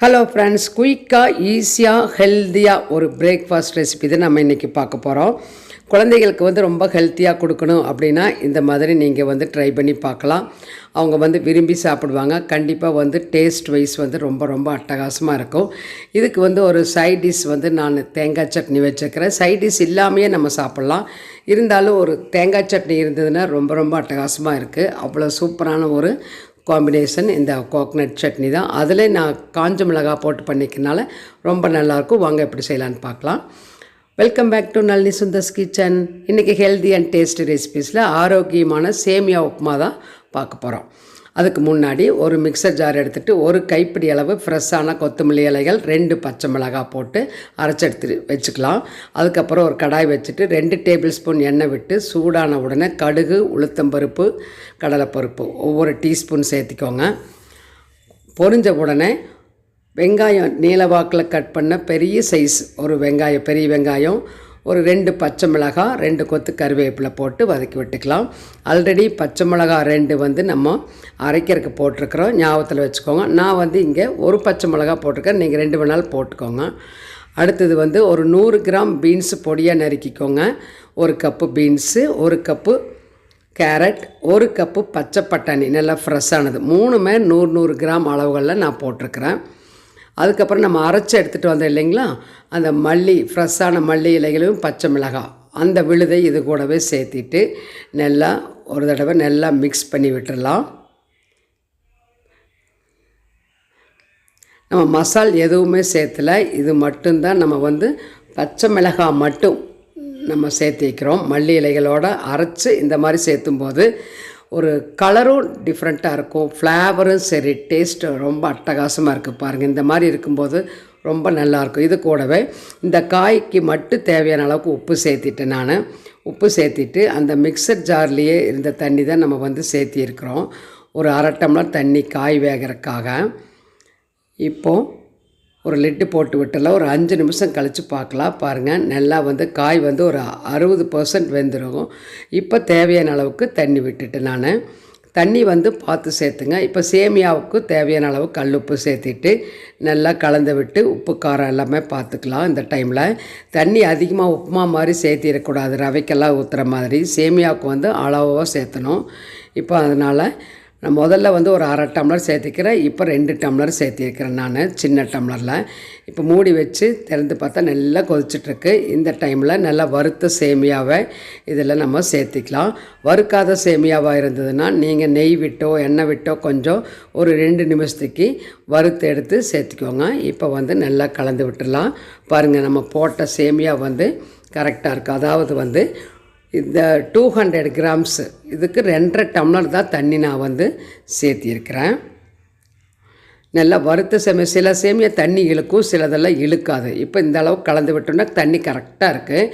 Hello friends குயிக்காக ஈஸியாக ஹெல்த்தியாக ஒரு பிரேக்ஃபாஸ்ட் ரெசிபி தான் நம்ம இன்றைக்கி பார்க்க போகிறோம் குழந்தைகளுக்கு வந்து ரொம்ப ஹெல்த்தியாக கொடுக்கணும் அப்படின்னா இந்த மாதிரி நீங்கள் வந்து ட்ரை பண்ணி பார்க்கலாம். அவங்க வந்து விரும்பி சாப்பிடுவாங்க. கண்டிப்பாக வந்து டேஸ்ட் வைஸ் வந்து ரொம்ப ரொம்ப அட்டகாசமாக இருக்கும். இதுக்கு வந்து ஒரு சைட் டிஷ் வந்து நான் தேங்காய் சட்னி வச்சுருக்கிறேன் சைட் டிஷ் இல்லாமையே நம்ம சாப்பிட்லாம். இருந்தாலும் ஒரு தேங்காய் சட்னி இருந்ததுன்னா ரொம்ப ரொம்ப அட்டகாசமாக இருக்குது அவ்வளோ சூப்பரான ஒரு காம்பினேஷன் இந்த கோக்னட் சட்னி தான். அதில் நான் காஞ்ச மிளகாய் போட்டு பண்ணிக்கனால ரொம்ப நல்லாயிருக்கும் வாங்க எப்படி செய்யலான்னு பார்க்கலாம். Welcome back to Nalini Sundar's kitchen இன்றைக்கி ஹெல்தி அண்ட் டேஸ்டி ரெசிபீஸில் ஆரோக்கியமான சேமியா உப்புமா தான் பார்க்க போகிறோம் அதுக்கு முன்னாடி ஒரு மிக்சர் ஜார் எடுத்துகிட்டு ஒரு கைப்பிடி அளவு ஃப்ரெஷ்ஷான கொத்தமல்லி இலைகள் ரெண்டு பச்சை மிளகாய் போட்டு அரைச்சி எடுத்து வச்சுக்கலாம். அதுக்கப்புறம் ஒரு கடாய் வச்சுட்டு ரெண்டு டேபிள் ஸ்பூன் எண்ணெய் விட்டு சூடான உடனே கடுகு உளுத்தம்பருப்பு கடலைப்பருப்பு ஒவ்வொரு டீஸ்பூன் சேர்த்திக்கோங்க. பொரிஞ்ச உடனே வெங்காயம் நீளவாக்கில் கட் பண்ண பெரிய சைஸ் ஒரு வெங்காயம் பெரிய வெங்காயம் ஒரு ரெண்டு பச்சை மிளகாய் ரெண்டு கொத்து கருவேப்பிலை போட்டு வதக்கி விட்டுக்கலாம். ஆல்ரெடி பச்சை மிளகாய் ரெண்டு வந்து நம்ம அரைக்கிறதுக்கு போட்டிருக்கிறோம். ஞாபகத்தில் வச்சுக்கோங்க. நான் வந்து இங்கே ஒரு பச்சை மிளகாய் போட்டிருக்கேன். நீங்கள் ரெண்டு வேணாலும் போட்டுக்கோங்க. அடுத்தது வந்து ஒரு நூறு கிராம் பீன்ஸு பொடியாக நறுக்கிக்கோங்க. ஒரு கப்பு பீன்ஸு ஒரு கப்பு கேரட் ஒரு கப்பு பச்சை பட்டாணி நல்லா ஃப்ரெஷ்ஷானது மூணுமே நூறு நூறு கிராம் அளவுகளில் நான் போட்டிருக்கிறேன். அதுக்கப்புறம் நம்ம அரைச்சி எடுத்துகிட்டு வந்தோம் இல்லைங்களா? அந்த மல்லி ஃப்ரெஷ்ஷான மல்லி இலைகளையும் பச்சை மிளகாய் அந்த விழுதை இது கூடவே சேர்த்திட்டு நல்லா ஒரு தடவை நல்லா மிக்ஸ் பண்ணி விட்டுடலாம் நம்ம மசால் எதுவுமே சேர்த்தல. இது மட்டும்தான் நம்ம வந்து பச்சை மிளகாய் மட்டும் நம்ம சேர்த்திக்கிறோம் மல்லி இலைகளோடு அரைச்சி இந்த மாதிரி சேர்த்தும்போது ஒரு கலரும் டிஃப்ரெண்ட்டாக இருக்கும். ஃப்ளேவரும் சரி டேஸ்ட்டு ரொம்ப அட்டகாசமாக இருக்குது பாருங்கள் இந்த மாதிரி இருக்கும்போது ரொம்ப நல்லாயிருக்கும் இது கூடவே இந்த காய்க்கு மட்டும் தேவையான அளவுக்கு உப்பு சேர்த்திட்டேன் நான் உப்பு சேர்த்திட்டு அந்த மிக்சர் ஜார்லேயே இருந்த தண்ணி தான் நம்ம வந்து சேர்த்திருக்கிறோம். ஒரு அரை டம்ளர் தண்ணி காய் வேகிறதுக்காக. இப்போது ஒரு லிட்டு போட்டு விட்டலாம் ஒரு அஞ்சு நிமிஷம் கழித்து பார்க்கலாம். பாருங்கள் நல்லா வந்து காய் வந்து ஒரு அறுபது பர்சன்ட் வெந்துருக்கும் இப்போ தேவையான அளவுக்கு தண்ணி விட்டுட்டு நான் தண்ணி வந்து பார்த்து சேர்த்துங்க. இப்போ சேமியாவுக்கு தேவையான அளவு கல் உப்பு சேர்த்திட்டு நல்லா கலந்து விட்டு உப்பு காரம் எல்லாமே பார்த்துக்கலாம் இந்த டைமில் தண்ணி அதிகமாக உப்புமா மாதிரி சேர்த்திடக்கூடாது. ரவைக்கெல்லாம் ஊற்றுற மாதிரி. சேமியாவுக்கு வந்து அளவாக சேர்த்தணும். இப்போ அதனால் நான் முதல்ல வந்து ஒரு அரை டம்ளர் சேர்த்திக்கிறேன். இப்போ ரெண்டு டம்ளர் சேர்த்திருக்கிறேன் நான் சின்ன டம்ளரில். இப்போ மூடி வச்சு திறந்து பார்த்தா நல்லா கொதிச்சிட்ருக்கு. இந்த டைமில் நல்லா வறுத்த சேமியாவை இதில் நம்ம சேர்த்திக்கலாம். வறுக்காத சேமியாவாக இருந்ததுன்னா நீங்கள் நெய் விட்டோ எண்ணெய் விட்டோ கொஞ்சம் ஒரு ரெண்டு நிமிஷத்துக்கு வறுத்து எடுத்து சேர்த்துக்கோங்க. இப்போ வந்து நல்லா கலந்து விட்டுடலாம். பாருங்கள் நம்ம போட்ட சேமியா வந்து கரெக்டாக இருக்குது அதாவது வந்து இந்த டூ ஹண்ட்ரட் கிராம்ஸ் இதுக்கு ரெண்டரை டம்ளர் தான் தண்ணி நான் வந்து சேர்த்திருக்கிறேன். நல்லா வறுத்த சேமியா சில சேமியா தண்ணி இழுக்கும் சிலதெல்லாம் இழுக்காது. இப்போ இந்த அளவுக்கு கலந்து விட்டோம்னா தண்ணி கரெக்டாக இருக்குது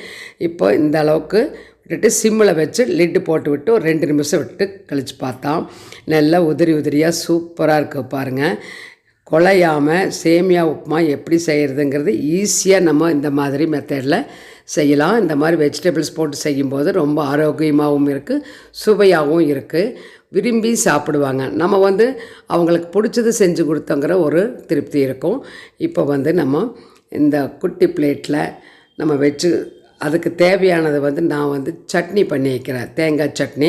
இப்போ இந்த அளவுக்கு விட்டுட்டு சிம்மில் வச்சு லிட்டு போட்டு விட்டு ஒரு ரெண்டு நிமிஷம் விட்டு கழித்து பார்த்தோம் நல்லா உதிரி உதிரியாக சூப்பராக இருக்குது பாருங்கள் குழையாமல் சேமியா உப்புமா எப்படி செய்கிறதுங்கிறது ஈஸியாக நம்ம இந்த மாதிரி மெத்தடில் செய்யலாம். இந்த மாதிரி வெஜிடபிள்ஸ் போட்டு செய்யும்போது ரொம்ப ஆரோக்கியமாகவும் இருக்குது சுவையாகவும் இருக்குது விரும்பி சாப்பிடுவாங்க. நம்ம வந்து அவங்களுக்கு பிடிச்சது செஞ்சு கொடுத்தோங்கிற ஒரு திருப்தி இருக்கும். இப்போ வந்து நம்ம இந்த குட்டி பிளேட்டில் நம்ம வச்சு அதுக்கு தேவையானது வந்து நான் வந்து சட்னி பண்ணி வைக்கிறேன். தேங்காய் சட்னி.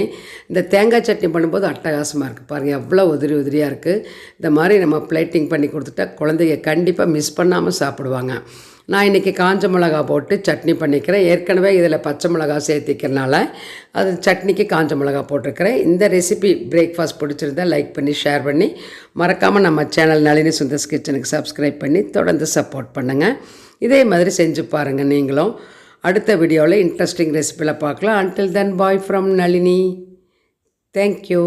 இந்த தேங்காய் சட்னி பண்ணும்போது அட்டகாசமாக இருக்குது பாருங்கள் எவ்வளோ உதிரி உதிரியாக இருக்குது இந்த மாதிரி நம்ம பிளேட்டிங் பண்ணி கொடுத்துட்டா குழந்தைங்க கண்டிப்பாக மிஸ் பண்ணாமல் சாப்பிடுவாங்க. நான் இன்றைக்கி காஞ்ச மிளகா போட்டு சட்னி பண்ணிக்கிறேன். ஏற்கனவே இதில் பச்சை மிளகா சேர்த்திக்கிறனால அது சட்னிக்கு காஞ்ச மிளகா போட்டிருக்கிறேன். இந்த ரெசிபி பிரேக்ஃபாஸ்ட் பிடிச்சிருந்தா லைக் பண்ணி ஷேர் பண்ணி மறக்காமல் நம்ம சேனல் நளினி சுந்தர்ஸ் கிச்சனுக்கு சப்ஸ்கிரைப் பண்ணி தொடர்ந்து சப்போர்ட் பண்ணுங்கள் இதே மாதிரி செஞ்சு பாருங்கள் நீங்களும். அடுத்த வீடியோவில் இன்ட்ரெஸ்டிங் ரெசிபியில் பார்க்கலாம். Until then bye from Nalini. Thank you